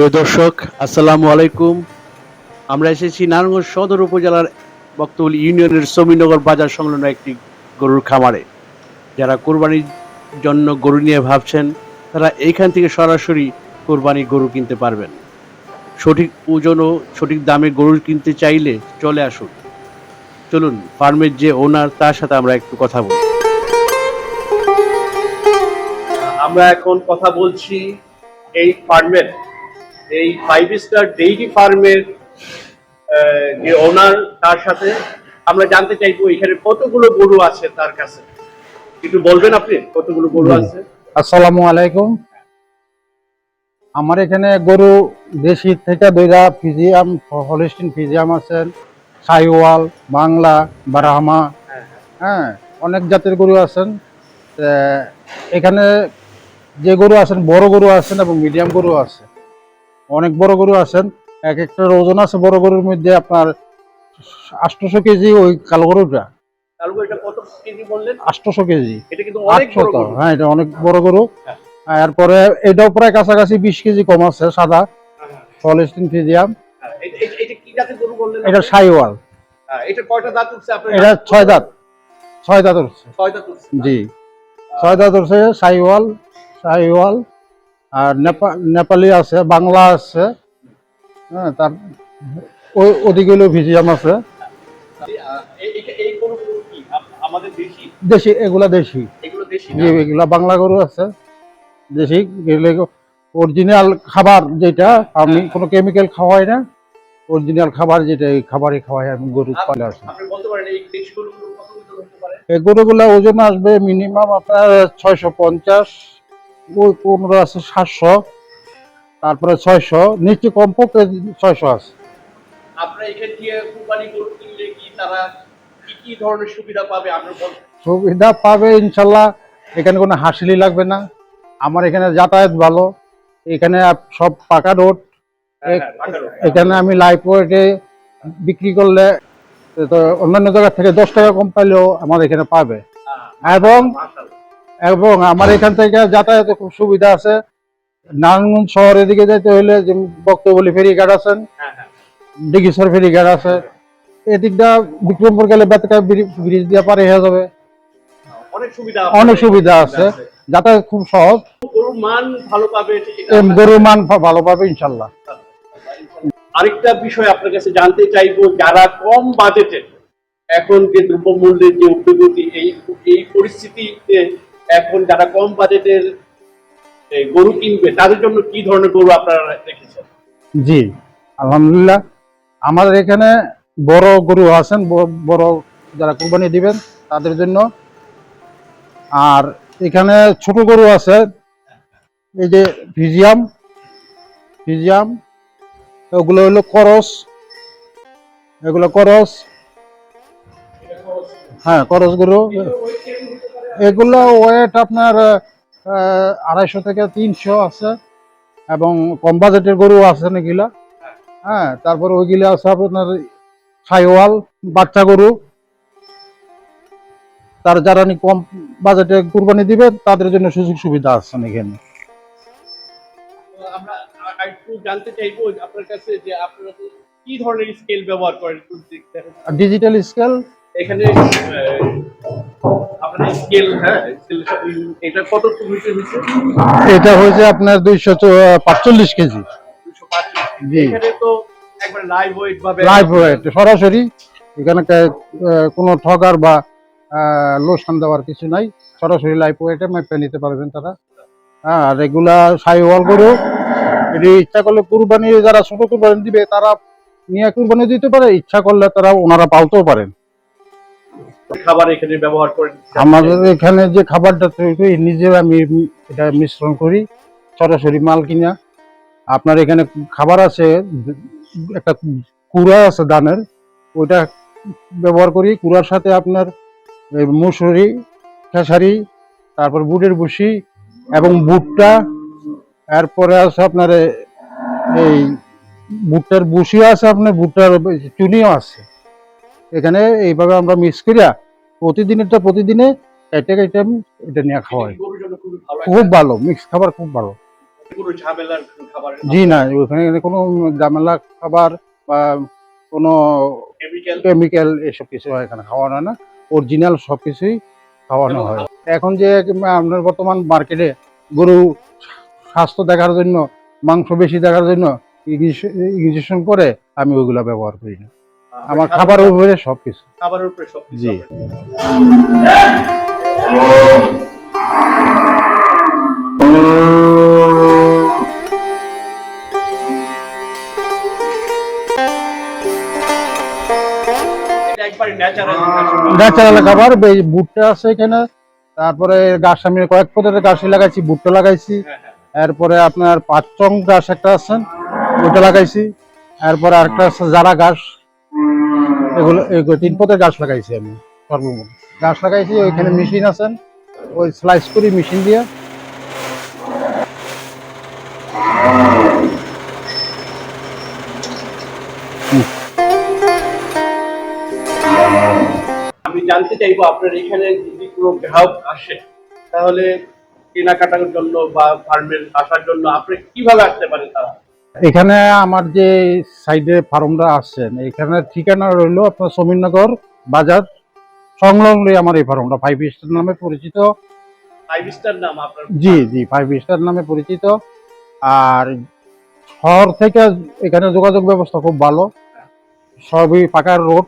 প্রিয় দর্শক, আসসালামু আলাইকুম। আমরা এসেছি নারায়ণগঞ্জ সদর উপজেলার বক্তবল ইউনিয়নের সমিনগর বাজার সংলগ্ন একটি গরুর খামারে। যারা কোরবানির জন্য গরু নিয়ে ভাবছেন, তারা এইখান থেকে সরাসরি কোরবানি গরু কিনতে পারবেন। সঠিক ওজন ও সঠিক দামে গরু কিনতে চাইলে চলে আসুন। চলুন, ফার্মের যে ওনার, তার সাথে আমরা একটু কথা বলি। আমরা এখন কথা বলছি এই ফার্মের এই ফাইভ স্টার ডেইরি ফার্মের যে ওনার তার সাথে আমরা জানতে চাইব এখানে কতগুলো গরু আছে তার কাছে। একটু বলবেন আপনি কতগুলো গরু আছে? আসসালামু আলাইকুম। আমার এখানে গরু দেশি থেকে দুইটা ফিজিয়াম হলিস্টিন ফিজিয়াম আছেন সাইওয়াল বাংলা বারাহামা হ্যাঁ, হ্যাঁ অনেক জাতের গরু আছেন। এখানে যে গরু আছেন বড় গরু আছেন এবং মিডিয়াম গরু আছে। অনেক বড় গরু আছেন। এক একটা ওজন আছে বড় গরুর মধ্যে আপনার আটশোশো কেজি ওই কালো গরুটা। আটশোশো কেজি আটশো হ্যাঁ এটা অনেক বড় গরু। হ্যাঁ। এরপরে এটাও প্রায় কাছাকাছি বিশ কেজি কম আছে সাদা। হ্যাঁ, ফলেস্টিন ফিজিয়াম হ্যাঁ, এটা- এটা-? সাইওয়াল। হ্যাঁ, এটা ছয় দাঁত। ছয় দাঁত ছয় দাঁত উঠছে। জি। ছয় দাঁত উঠছে সাইওয়াল সাইওয়াল। আর নেপা- নেপালি আছে বাংলা আছে হ্যাঁ তার ওই ওদিকে হলো ভিজিয়াম আছে। দেশি এগুলা দেশি। জি এগুলা বাংলা গরু আছে। দেশি অরিজিনাল খাবার যেটা আমি কোনো কেমিক্যাল খাওয়াই না। অরিজিনাল খাবার যেটা এই খাবারই খাওয়াই আমি গরু পালে আসে এই গরুগুলা ওজন আসবে মিনিমাম আপনার ছয়শো পঞ্চাশ। ওই পনেরো আছে সাতশো তারপরে ছয়শো নিচে কমপক্ষে ছয়শো আছে। আপনারা এখান থেকে কুরবানি গরু কিনলে কি তারা কি কি ধরনের সুবিধা পাবে? আপনার সুবিধা পাবে ইনশাল্লাহ এখানে কোনো হাসিলি লাগবে না। আমার এখানে যাতায়াত ভালো এখানে সব পাকা রোড হ্যাঁ, হ্যাঁ। এখানে আমি লাইফ ওয়েটে বিক্রি করলে তো অন্যান্য জায়গা থেকে দশ টাকা কম পাইলেও আমার এখানে পাবে। হ্যাঁ, এবং। এবং আমার এখান থেকে যাতায়াতে খুব সুবিধা আছে। নারায়ণগঞ্জ শহরের দিকে যেতে হলে যে বক্তবলি ফেরিঘাট আছেন হ্যাঁ, হ্যাঁ। ডিগিসর ফেরিঘাট আছে। এদিকটা বিক্রমপুর গেলে বেতকা ব্রিজ দিয়ে পারে হয়ে যাবে। অনেক সুবিধা অনেক সুবিধা আছে। যাতায়াত খুব সহজ। গরুর মান ভালো পাবে গরুর মান ভালো পাবে ইনশাল্লাহ। আরেকটা বিষয় আপনার কাছে জানতে চাইব যারা কম বাজেটে এখন যে দ্রব্যমূল্যের যে উদ্যোগতি এই এই পরিস্থিতিতে এখন যারা কম বাজেটের গরু কিনবে তাদের জন্য কি ধরনের গরু আপনারা রেখেছেন? জি আলহামদুলিল্লাহ। আমাদের এখানে বড় গরু আছেন বড় যারা কুরবানি দিবেন তাদের জন্য। আর এখানে ছোট গরু আছে এই যে ফিজিয়াম ফিজিয়াম ওগুলো হলো করস এগুলো করস। হ্যাঁ করস গরু। এগুলো ওয়েট আপনার আড়াইশো থেকে তিনশো আছে। এবং কম বাজেটের গরু আছে নাকিলা হ্যাঁ তারপরে ওইগুলো আছে আপনার সাইওয়াল বাচ্চা গরু। তার যারা কম বাজেটে কুরবানি দিবে তাদের জন্য সুযোগ সুবিধা আছে এখানে আমরা একটু জানতে চাইব আপনার কাছে যে আপনারা কি ধরনের স্কেল ব্যবহার করেন? একটু দেখতে হবে। ডিজিটাল স্কেল এখানে হ্যাঁ এটা হয়েছে? আপনার দুইশো পাঁচচল্লিশ কেজি। জি। লাইভ ওয়েট সরাসরি এখানে কোনো ঠগার বা লোসান দেওয়ার কিছু নাই। সরাসরি লাইভ ওয়েটে মেপে নিতে পারবেন তারা। হ্যাঁ আর এগুলা সাইওয়াল গরু যদি ইচ্ছা করলে কুরবানি যারা ছোট কুরবানি দিবে তারা নিয়ে কুরবানি দিতে পারে। ইচ্ছা করলে তারা ওনারা পালতেও পারেন। আমাদের এখানে যে খাবারটা তৈরি করি, নিজে আমি এটা মিশ্রণ করি, সরাসরি মাল কিনা। আপনার এখানে খাবার আছে, একটা কুড়া আছে ধানের ওইটা ব্যবহার করি। কুড়ার সাথে আপনার মুসুরি, খেসারি, তারপর বুটের ভুসি এবং ভুট্টা। এরপরে আছে আপনার এই ভুট্টার ভুসিও আছে, আপনার ভুট্টার চুনিও আছে। এখানে এইভাবে আমরা মিক্স করিয়া প্রতিদিনেরটা প্রতিদিনে একটা আইটেম এটা নিয়ে খাওয়াই খুব ভালো মিক্স খাবার খুব ভালো। জি না ওখানে কোনো ঝামেলা খাবার বা কোনো কেমিক্যাল কেমিক্যাল এসব কিছু হয় এখানে খাওয়ানো হয় না। অরিজিনাল সব কিছুই খাওয়ানো হয়। এখন যে আপনার বর্তমান মার্কেটে গরু স্বাস্থ্য দেখার জন্য মাংস বেশি দেখার জন্য ইঞ্জেকশন করে আমি ওইগুলো ব্যবহার করি না। আমার খাবারের উপরে সব কিছু খাবারের উপরে সব কিছু জি। হবে। ন্যাচারাল ন্যাচারাল খাবার। ভুট্টা আছে এখানে। তারপরে গাছ আমি কয়েক পদের গাছ লাগাইছি ভুট্টা লাগাইছি। হ্যাঁ হ্যাঁ। এরপরে আপনার পাঁচচং গাছ একটা আছেন ওইটা লাগাইছি। এরপরে আরেকটা আছে জারা গাছ। এগুলো তিন পদের গাছ লাগাইছি আমি সর্বমোট গাছ লাগাইছি, ওইখানে মেশিন আছেন ওই স্লাইস করি মেশিন দিয়ে। আমি জানতে চাইব, আপনার এখানে যদি কোনো গ্রাহক আসে, তাহলে কেনাকাটার জন্য বা ফার্মের আসার জন্য আপনি কীভাবে আসতে পারেন তারা? এখানে আমার যে সাইডে ফার্মটা আসছেন এখানে ঠিকানা রইল আপনার সমীরনগর বাজার সংলগ্নই আমার এই ফার্মটা ফাইভ স্টার নামে পরিচিত। ফাইভ স্টার নাম আপনার? জি জি ফাইভ স্টার নামে পরিচিত। আর শহর থেকে এখানে যোগাযোগ ব্যবস্থা খুব ভালো। সবই পাকার রোড।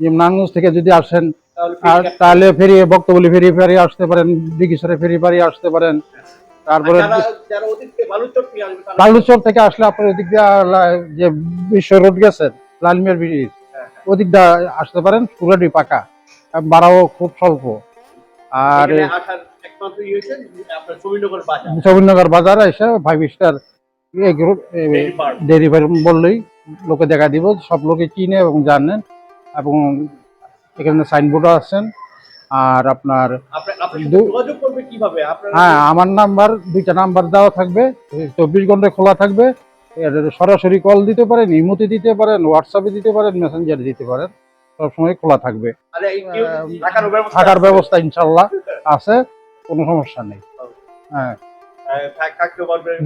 নারায়ণগঞ্জ থেকে যদি আসেন তাহলে আর তাহলে ফেরি বক্তবলি ফেরি ফেরি আসতে পারেন দিঘিসরে ফেরি ফেরি আসতে পারেন। তারপরে বালুচর থেকে আসলে আপনার ওদিক দিয়ে যে বিশ্ব রোড গেছেন লালমিয়ার ব্রিজ হ্যাঁ, ওদিক দিয়ে আসতে পারেন পুরাটি পাকা ভাড়াও খুব স্বল্প। আর একমাত্র ইয়ে সবিনগর বাজার। এসে ফাইভ স্টার ফার্ম বললেই লোকে দেখা দিব সব লোকে চিনে এবং জানেন এবং এখানে সাইনবোর্ডও আছেন আর আপনার কীভাবে? হ্যাঁ আমার নাম্বার দুইটা নাম্বার দেওয়া থাকবে চব্বিশ ঘণ্টা খোলা থাকবে। সরাসরি কল দিতে পারেন ইমোতে দিতে পারেন হোয়াটসঅ্যাপে দিতে পারেন মেসেঞ্জারে দিতে পারেন সবসময় খোলা থাকবে। থাকার ব্যবস্থা ইনশাল্লাহ আছে কোনো সমস্যা নেই। হ্যাঁ। হ্যাঁ,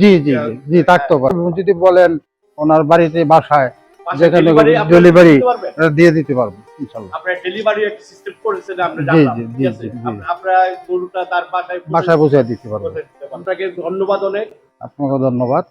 জি জি জি, জি থাকতে পারে যদি বলেন ওনার বাড়িতে বাসায় যেখানে? এটা দিয়ে দিতে পারব আপনার ডেলিভারি একটা সিস্টেম করেছেন আমরা জি, জানলাম ঠিক আছে জি, জি। আপ- আপনারা গরুটা তার বাসায় পৌঁছে- বাসায় পৌঁছে দিতে পারব। আপনাকে ধন্যবাদ অনেক আপনাকে ধন্যবাদ